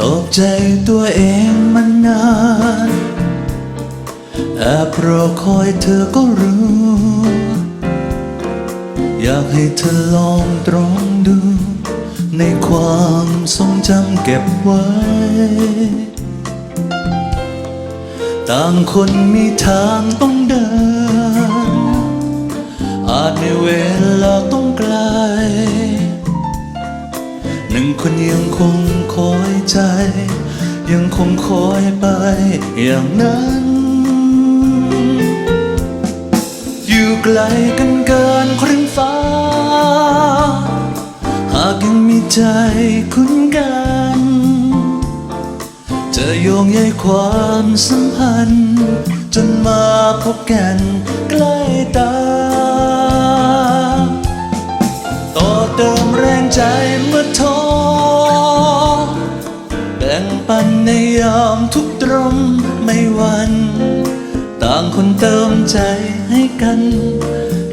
ตกใจตัวเองมานานแอบรอคอยเธอก็รู้ อยากให้เธอลองตรองดู ในความทรงจำเก็บไว้ ต่างคนมีทางต้องเดิน อาจในเวลาต้องไกล หนึ่งคนยังคง คอยใจ ยังคงคอยไปอย่างนั้น อยู่ไกลกันเกินครึ่งฟ้า หากยังมีใจคุ้นกัน จะโยงใยความสัมพันธ์ จนมาพบกันใกล้ตา ปันในยามทุกตรมไม่หวัน ต่างคนเติมใจให้กัน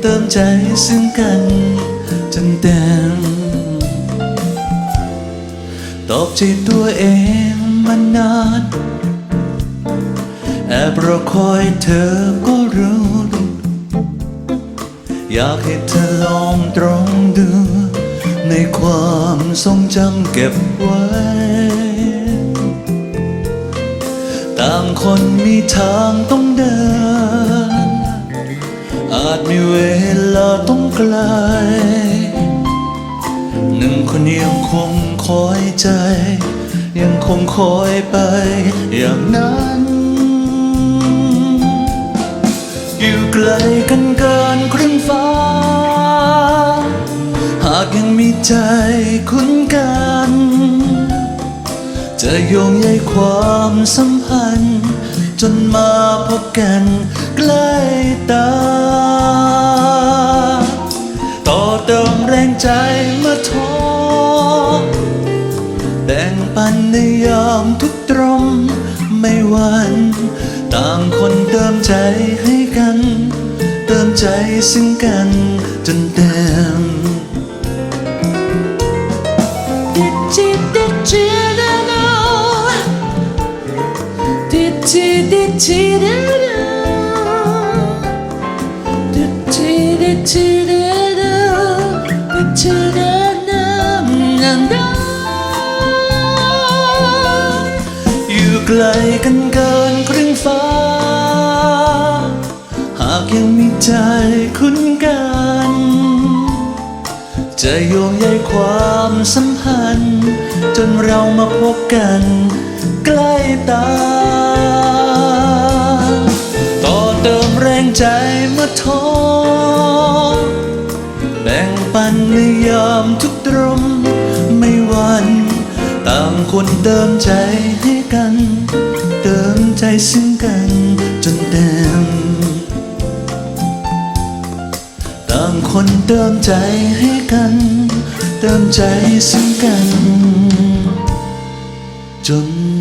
เติมใจซึ่งกัน จนเต็มตอบใจตัวเองมานานแอบรอคอยเธอก็รู้อยากให้เธอลองตรงดู ในความทรงจำเก็บไว้ ต่างคนมีทางต้องเดิน อาจมีเวลาต้องไกล หนึ่งคนยังคงคอยใจ ยังคงคอยไปอย่างนั้น อยู่ไกลกันเกินครึ่งฟ้า หากยังมีใจคุ้นกัน จะโยงใยความสัมพันธ์ จนมาพบกันใกล้ตา ต่อเติมแรงใจเมื่อท้อแบ่งปันในยามทุกตรมไม่หวันต่างคนเติมใจให้กัน เติมใจซึ่งกันจนเต็ม อยู่ไกลกันเกินครึ่งฟ้า หากยังมีใจคุ้นกัน จะโยงใยความสัมพันธ์ จนเรามาพบกันใกล้ตา เมื่อท้อแบ่งปันในยามทุกตรมไม่วันต่างคนเติมใจให้กัน เติมใจซึ่งกันจนเต็มต่างคนเติมใจให้กัน เติมใจซึ่งกัน จน